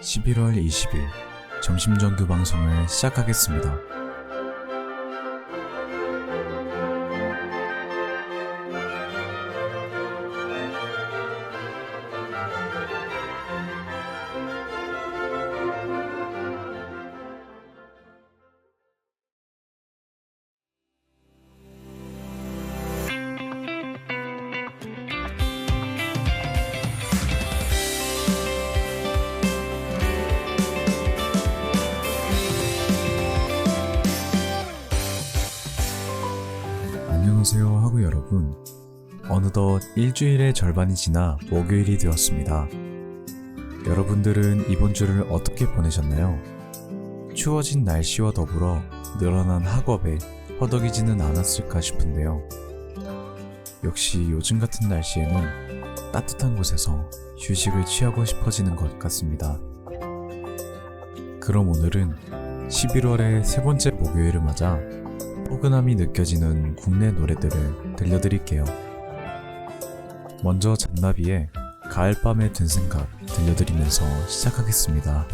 지금부터 11월 20일 점심정규 방송을 시작하겠습니다. 여러분. 어느덧 일주일의 절반이 지나 목요일이 되었습니다. 여러분들은 이번 주를 어떻게 보내셨나요? 추워진 날씨와 더불어 늘어난 학업에 허덕이지는 않았을까 싶은데요. 역시 요즘 같은 날씨에는 따뜻한 곳에서 휴식을 취하고 싶어지는 것 같습니다. 그럼 오늘은 11월의 세 번째 목요일을 맞아 포근함이 느껴지는 국내 노래들을 들려드릴게요. 먼저 잔나비의 가을밤에 든 생각 들려드리면서 시작하겠습니다.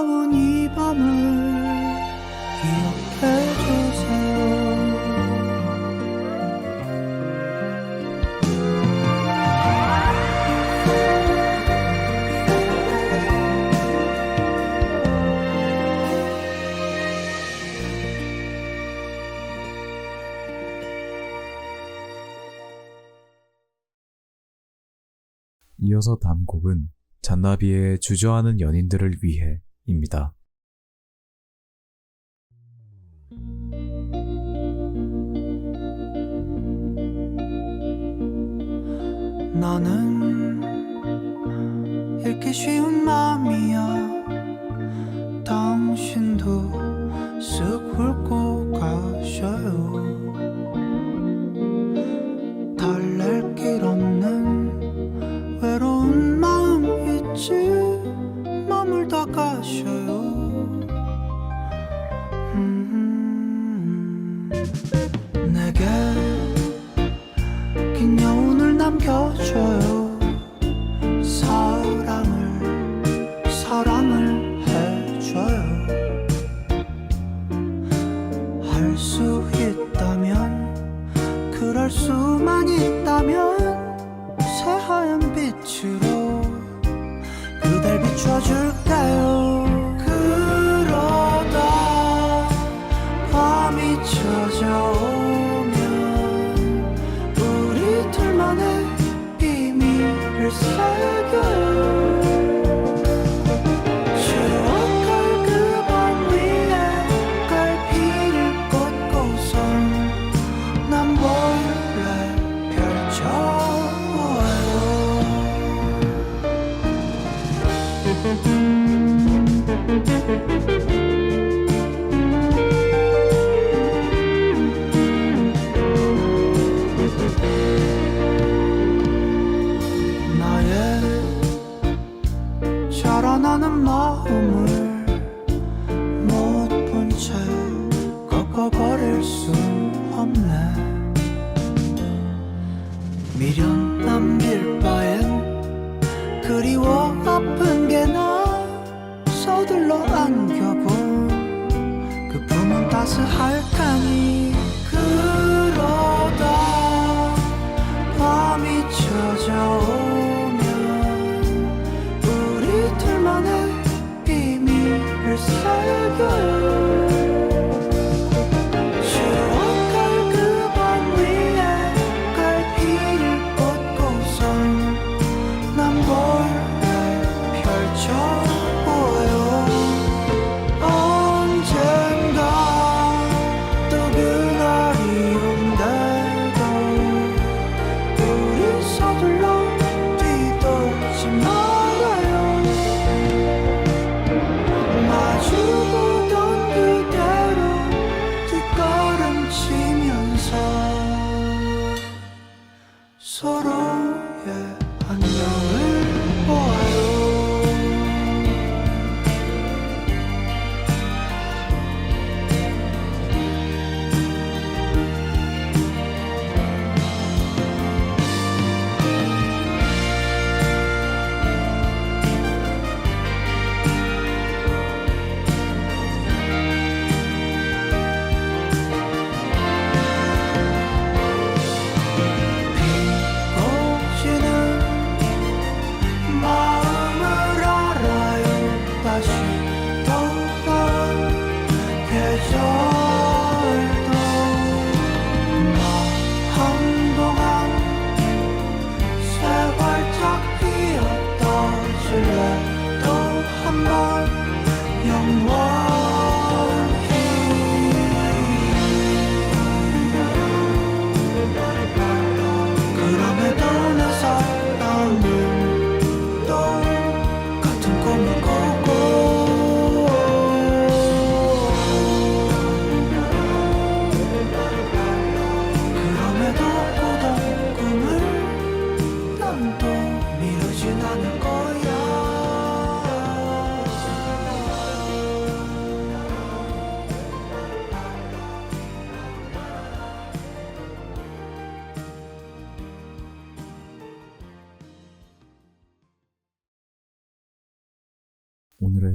아름다운 이 밤을 기억해 주세요. 이어서 다음 곡은 잔나비의 주저하는 연인들을 위해 입니다. 나는 이렇게 쉬운 마음이야 당신도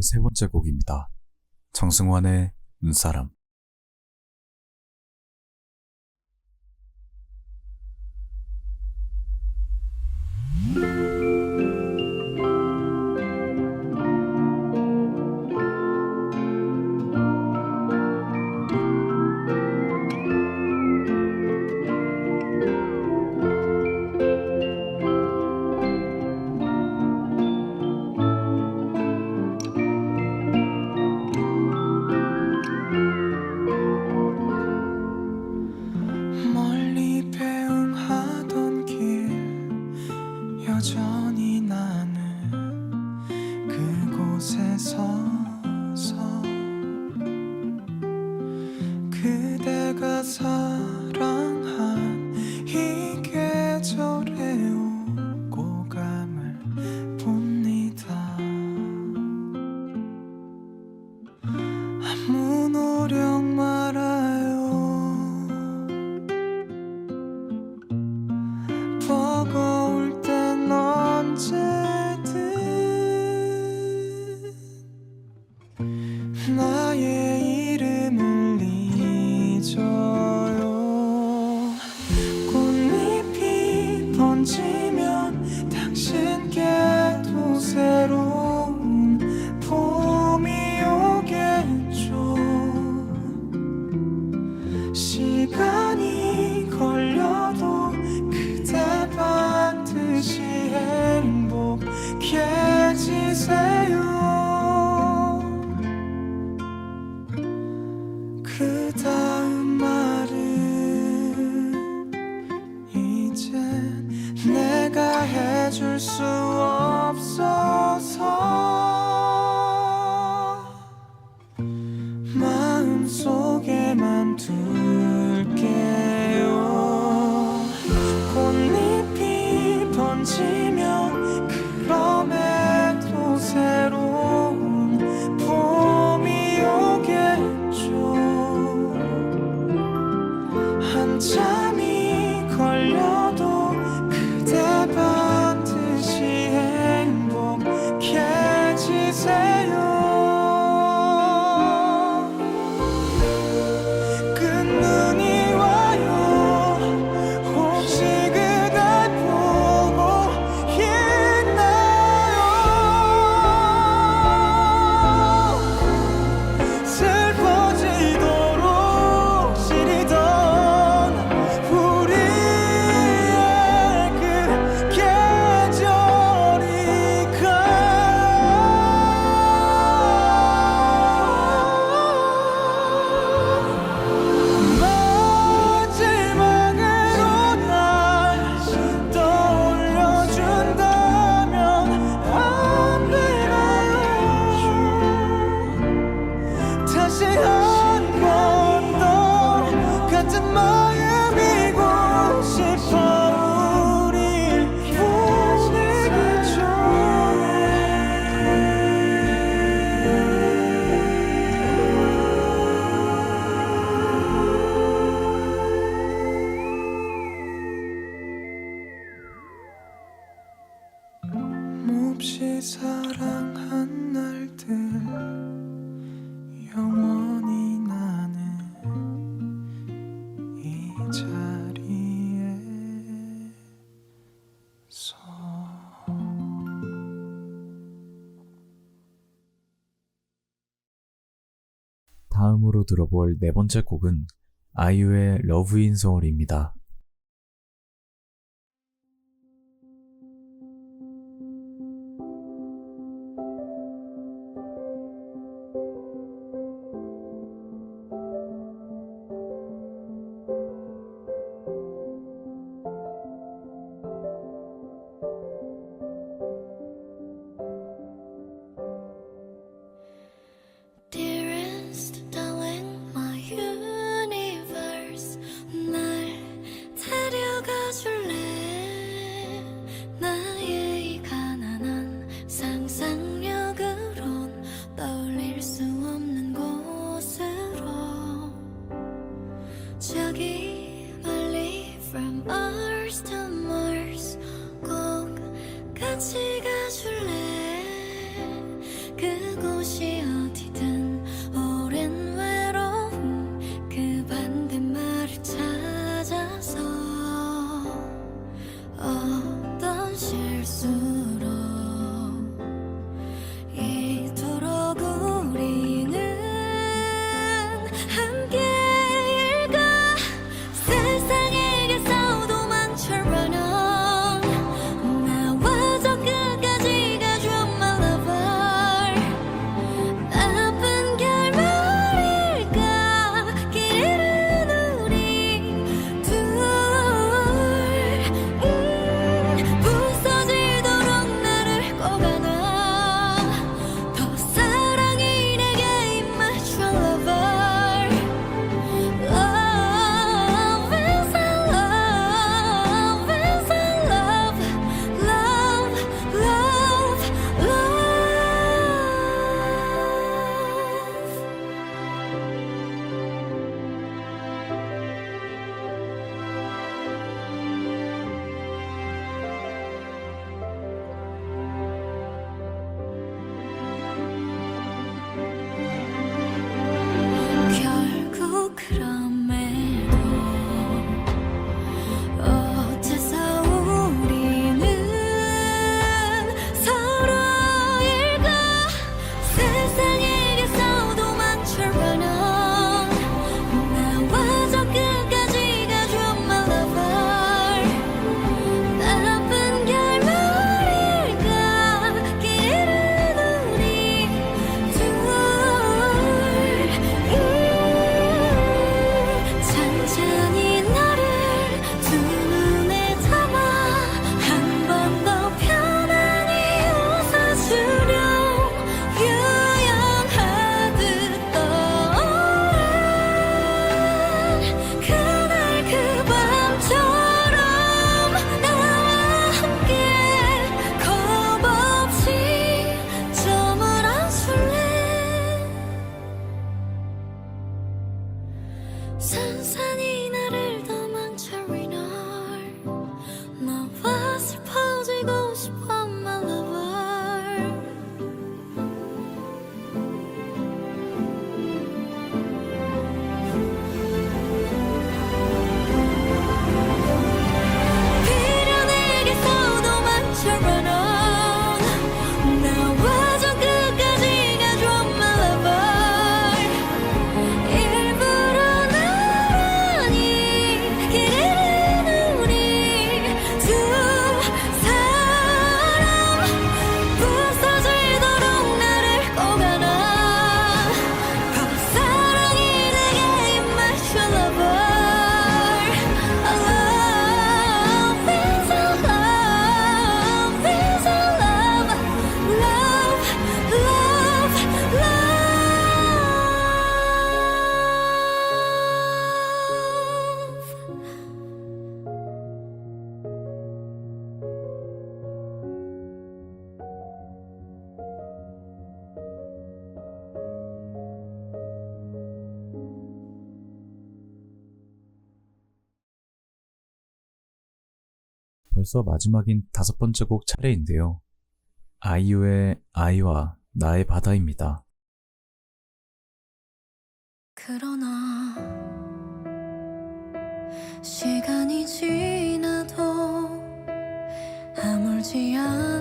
세 번째 곡입니다. 정승환의 눈사람 错过。 해줄 수 없어서. 들어볼 네 번째 곡은 아이유의 러브 인 서울입니다. 夕阳 산이 벌써 마지막인 다섯 번째 곡 차례인데요. 아이유의 아이와 나의 바다입니다. 그러나 시간이 지나도 아물지 않는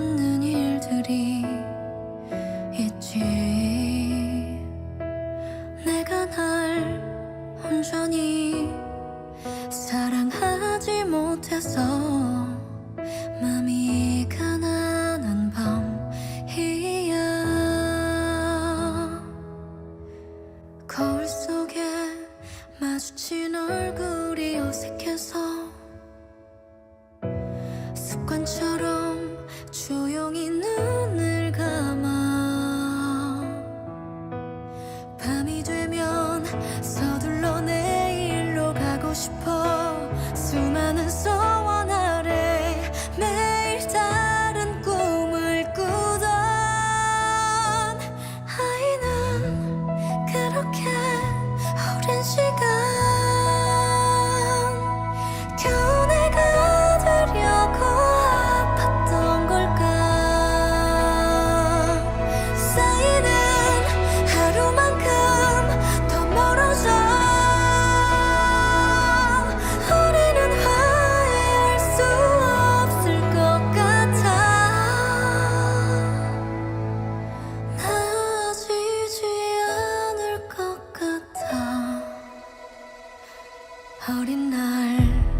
날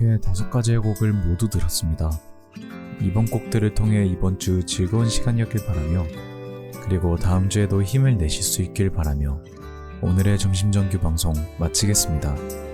이렇게 다섯 가지의 곡을 모두 들었습니다. 이번 곡들을 통해 이번 주 즐거운 시간이었길 바라며 그리고 다음 주에도 힘을 내실 수 있길 바라며 오늘의 점심 정규 방송 마치겠습니다.